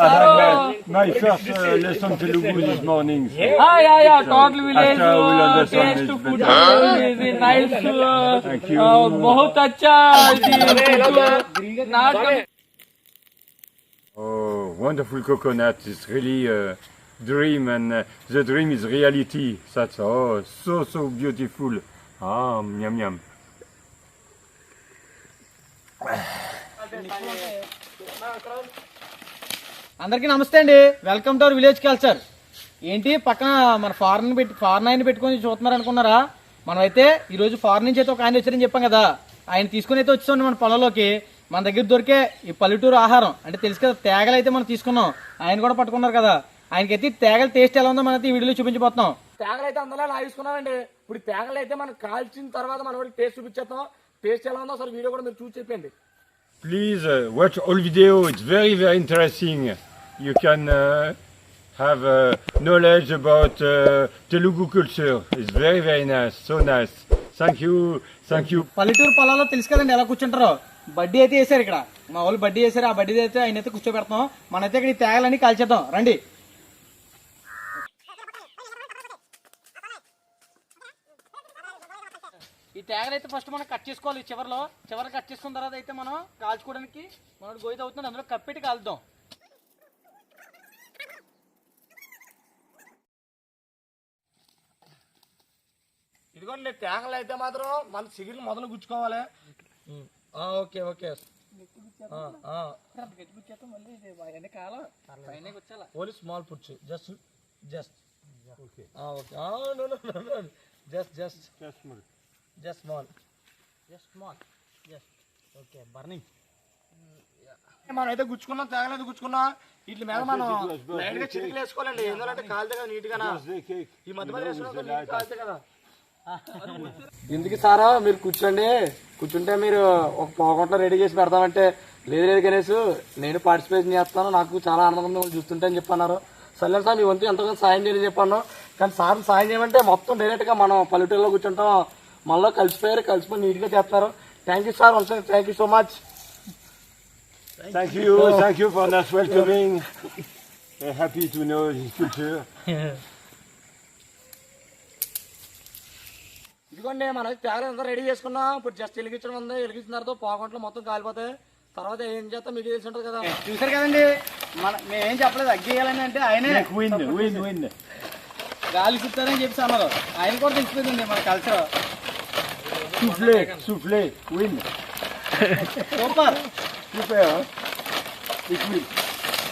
Sir My first uh, lesson Telugu this morning. Ah, yeah, yeah, total village Acha, we'll uh, understand taste it food better. is nice. uh, Thank you. uh, बहुत अच्छा not Oh, wonderful coconut. It's really a dream, and uh, the dream is reality. That's oh, so so beautiful. Ah, yum yum. అందరికీ నమస్తే అండి. Welcome to our village culture ఏంటి? పక్కన మన foreign పెట్టి foreign ఆయన పెట్టుకొని చూస్తున్నారు అనుకున్నారా? మనమైతే ఈ రోజు ఫారెన్ నుంచి అయితే ఒక ఆయన వచ్చారని చెప్పాం కదా. ఆయన తీసుకుని అయితే వచ్చాం మన పొలంలోకి. మన దగ్గర దొరికే ఈ పల్లెటూరు ఆహారం. అంటే తెలుసు కదా తేగలు అయితే మనం తీసుకున్నాం. ఆయన కూడా పట్టుకున్నారు కదా. ఆయనకైతే తేగల టేస్ట్ ఎలా ఉందో మనైతే ఈ వీడియోలో చూపించబోతున్నాం. తేగలు అయితే అందులో లాగేసుకున్నామండి ఇప్పుడు తేగలు అయితే మనం కాల్చిన తర్వాత మనం టేస్ట్ చూపించేస్తాం టేస్ట్ ఎలా ఉందో అసలు వీడియో కూడా మీరు చూసి చెప్పండి Please uh, watch all video. It's very very interesting. You can uh, have uh, knowledge about uh, Telugu culture. It's very very nice. So nice. Thank you. Thank you. పల్లెటూరు పొలాల్లో తెలుసు కదండి ఎలా కూర్చుంటారో బడ్డీ అయితే వేసారు ఇక్కడ మా వాళ్ళు బడ్డీ వేసారు ఆ బడ్డీ అయితే ఆయన అయితే కూర్చోబెడతాం మనైతే ఇక్కడ ఈ తేగలన్నీ కాల్చేద్దాం రండి ఈ తేగలు అయితే ఫస్ట్ మనం కట్ చేసుకోవాలి చివరిలో చివరి కట్ చేసుకున్న తర్వాత అయితే మనం కాల్చుకోవడానికి మనం గోయిత అవుతుంది అందులో కప్పెట్టి కాలుద్దాం ఇదిగోండి తేగలు అయితే మాత్రం మన సిగిర్లు మొదలు గుచ్చుకోవాలి. ఆ, okay okay. Ah, ah. Only small పుచ్చు just just. Okay. Okay. Just just. Just small. Just small. Just okay burning. మనం అయితే గుచ్చుకున్నాం తేగలేదు గుచ్చుకున్నాం. వీటి మీద మనం లైట్గా చిటికలు వేసుకోవాలండి ఎందుకంటే కాలితే కదా నీట్గా ఈ మధ్య మధ్య కాలితే కదా? ఎందుకు సారా? మీరు కూర్చోండి. కూర్చుంటే మీరు ఒక పోగొంట్లో రెడీ చేసి పెడతామంటే లేదు లేదు గణేష్ నేను పార్టిసిపేట్ చేస్తాను. నాకు చాలా ఆనందంగా చూస్తుంటే అని చెప్పన్నారు. సరే సార్ మీ వంతు ఎంతగానో సాయం చేయని చెప్పాను. కానీ సార్ సాయం చేయమంటే మొత్తం డైరెక్ట్గా మనం పల్లెటూరులో కూర్చుంటాం. మనలో కలిసిపోయారు కలిసిపోయి నీట్గా చేస్తున్నారు thank you sir once thank you so much Thank you. Thank you for nice welcoming. We're happy to know this culture. ఇదిగోండి మనం తేగలు అంతా రెడీ చేసుకున్నాం. ఇప్పుడు జస్ట్ వెలిగించడం ఉంది. వెలిగించిన తర్వాత పోగొంట్లో మొత్తం కాలిపోతాయి. తర్వాత ఏం చేస్తాం? మీకు తెలిసి ఉంటుంది కదా. చూసారు కదండి? మన మేమేం చెప్పలేదు. అగ్గేయాలని అంటే ఆయనే. గాలి సుత్తారని చెప్పి అన్నారు. ఆయన కూడా తెలిసిపోయిందండి మన culture Soufflez, soufflez, win. Super. Huh? It will,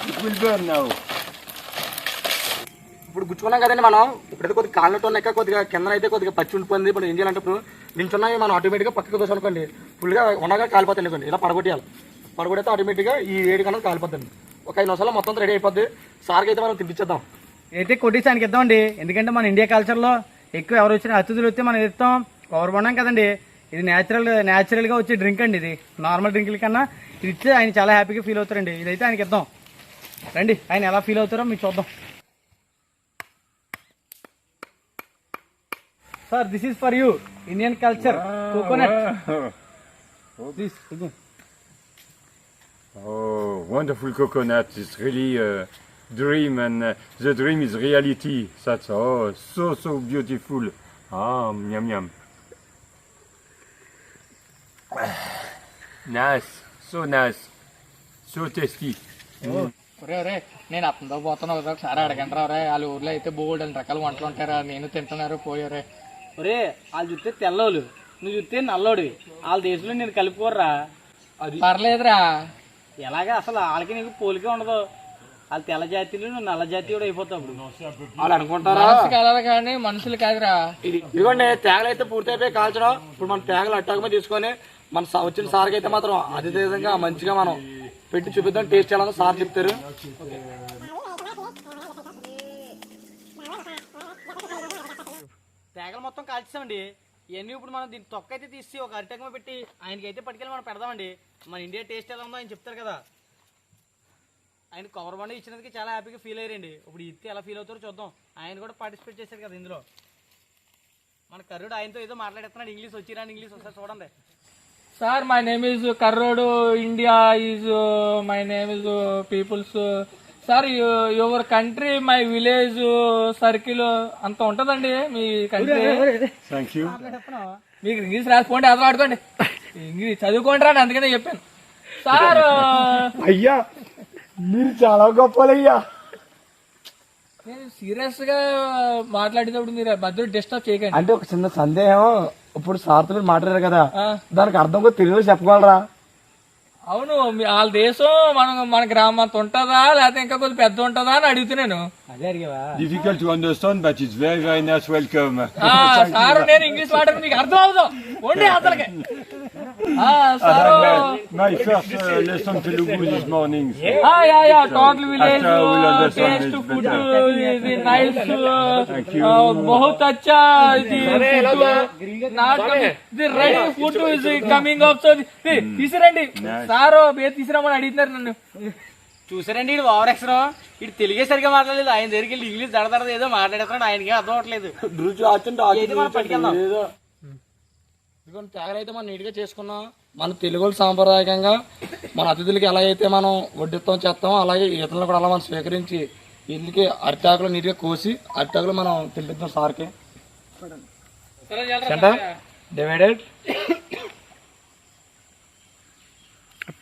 it will burn now. ఇప్పుడు గుచ్చుకున్నాం కదండి మనం. ఇప్పుడైతే కొద్దిగా కాళ్ళతో ఉన్నాయి కొద్దిగా కింద అయితే కొద్దిగా పచ్చి ఉండిపోయింది. ఇప్పుడు ఏం చేయాలంటే ఇప్పుడు నించున్నాయి మనం ఆటోమేటిక్గా పక్కకు దోశ అనుకోండి. ఫుల్గా ఉండగా కాలిపోతుంది అనుకోండి. ఇలా పడగొట్టేయాలి. పడగొడితే ఆటోమేటిక్గా ఈ వేడి కన్నా కాలిపోతుంది. ఒక ఐదు నిమిషాలు మొత్తం రెడీ అయిపోద్ది. సార్కి అయితే మనం తిప్పించేద్దాం అయితే కొట్టించడానికి ఆయనకి ఇద్దామండి. ఎందుకంటే మన ఇండియా కల్చర్లో ఎక్కువ ఎవరు వచ్చినా అతిథులు వస్తే మనం ఇస్తాం. కవర్ పడినాం కదండి. ఇది న్యాచురల్ న్యాచురల్గా వచ్చే డ్రింక్ అండి ఇది. నార్మల్ డ్రింకుల కన్నా ఇది ఇస్తే ఆయన చాలా హ్యాపీగా ఫీల్ అవుతారండి. ఇదైతే ఆయనకి ఇద్దాం. రండి. ఆయన ఎలా ఫీల్ అవుతారో మీకు చూద్దాం. Sir this is for you Indian culture coconut Wow. This Oh, wonderful coconut. It's really a dream, and uh, the dream is reality. That's oh, so so beautiful. Ah, yum yum. Nice, so nice, so tasty. ఒరే ఒరే నేను అతనితో పోతాను ఒకసారి అడగండి రే వాళ్ళ ఊర్లో అయితే బోల్డ్ అని రకాల వంటలు ఉంటారా నేను తింటున్నారు పోయారే ఒరే వాళ్ళు చూస్తే తెల్లోళ్ళు. నువ్వు చూస్తే నల్లోడివి వాళ్ళ దేశంలో నేను కలుపుకోర్రా. అది. పర్లేదురా. ఎలాగా అసలు వాళ్ళకి నీకు పోలికే ఉండదు. వాళ్ళు తెల్ల జాతీయులు నువ్వు నల్ల జాతి కూడా అయిపోతావు అప్పుడు. వాళ్ళు అనుకుంటారా? మనసు కానీ మనుషులు కాదురా. ఇది ఇదిగోండి తేగలు అయితే పూర్తి అయిపోయి కాల్చడం. ఇప్పుడు మనం తేగలు అట్టాకమే తీసుకొని మన సా- వచ్చిన సార్కి అయితే మాత్రం అదే విధంగా మంచిగా మనం పెట్టి చూపిద్దాం. టేస్ట్ ఉందో సార్ చెప్తారు. మొత్తం కాల్చేసామండి. ఇవన్నీ ఇప్పుడు మనం దీని తొక్క అయితే తీసి ఒక అరిటకమ పెట్టి ఆయనకి అయితే పట్టుకెళ్ళి మనం పెడదామండి. మన ఇండియా టేస్ట్ ఎలా ఉందో ఆయన చెప్తారు కదా. ఆయన కవర్ బండ ఇచ్చినందుకు చాలా హ్యాపీగా ఫీల్ అయ్యారండి. ఇప్పుడు ఇస్తే ఎలా ఫీల్ అవుతారో చూద్దాం. ఆయన కూడా పార్టిసిపేట్ చేశారు కదా ఇందులో. మన కర్రుడు ఆయనతో ఏదో మాట్లాడేస్తున్నాడు. ఇంగ్లీష్ వచ్చిరా ఇంగ్లీష్ ఒకసారి చూడండి. Sir my name is కర్రోడు India is my name is peoples sir your country my village circle అంత ఉంటదండి మీ కంట్రీ. మీకు ఇంగ్లీష్ రాసుకోండి అదలు ఆడుకోండి. ఇంగ్లీష్ చదువుకోండి రా అని అందుకనే చెప్పాను. సార్ అయ్యా మీరు చాలా గొప్పలయ్యా. నేను సీరియస్గా మాట్లాడేటప్పుడు మీరు మధ్యలో డిస్టర్బ్ చేయకండి. అంటే ఒక చిన్న సందేహం ఇప్పుడు సార్తో మీరు మాట్లాడారు కదా. దానికి అర్థం కూడా తెలుగులో చెప్పగలరా? అవును వాళ్ళ దేశం మన మన గ్రామం అంత ఉంటుందా? లేకపోతే ఇంకా కొద్ది పెద్ద ఉంటుందా అని అడుగుతున్నాను అదే అడిగావా? Difficult to understand, but it's very, very nice welcome. ఆ, సారు నేను ఇంగ్లీష్ మాట్లాడి మీకు అర్థం అవుతాం ఉండి అసలుకి ఆ, sir My first uh, lesson Telugu this morning. so- ah, yeah yeah total village After I will understand taste food. ఇది నైస్ Thank you. బహుత్ అచ్చా ఇది not the ready food is coming off so తీసిరండి. Sir మీరు తీసిరమ్మని అడుగుతున్నారు నన్ను. చూసారండి ఇడు ఓవర్ ఎక్సర్ ఇటు తెలుగే సరిగా మాట్లాడలేదు. ఆయన దగ్గరికి వెళ్ళి ఇంగ్లీష్ దడదడది ఏదో మాట్లాడేస్తున్నాడు. ఆయనకి అర్థం అవట్లేదు ఏది మనం పట్టుకెళ్దాం? ఇదిగోండి తయారు అయితే మనం నీట్గా చేసుకున్నాం. మన తెలుగు సాంప్రదాయకంగా మన అతిథులకి ఎలా అయితే మనం వడ్డిత్తం చేస్తామో అలాగే ఈతలను కూడా అలా మనం స్వీకరించి వీళ్ళకి అరిటాకులు నీట్గా కోసి అరిటాకులు మనం తినిపిద్దాం సార్కి. Centre divided?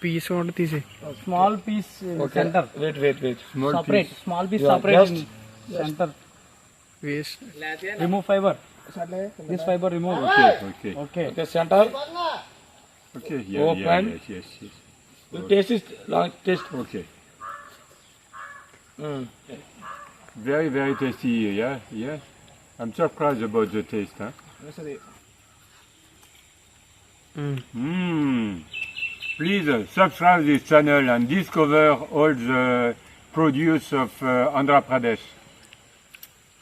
పీస్ తీసి small piece centre. Wait wait wait separate small piece separate centre waste remove fibre This fiber remove Okay, okay. Okay. Okay, center. Okay, here, Open. Yeah, yes, yes, yes. the okay. taste is long taste. Okay. Mm. Very, very tasty, yeah, yeah. I'm surprised about the taste, huh? hmm Mm. Please uh, subscribe this channel and discover all the produce of uh, Andhra Pradesh.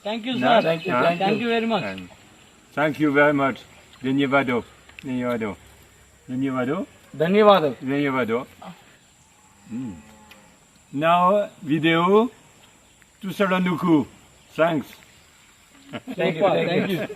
Thank you, sir. Thank you, thank, you. very much. Thank you very much. ಧನ್ಯವಾದ ಧನ್ಯವಾದ ಧನ್ಯವಾದ ಧನ್ಯವಾದ ಧನ್ಯವಾದ ನಾವು ವಿದೇವು ತುಸಡನುಕು Thanks. Thank you. Thank you.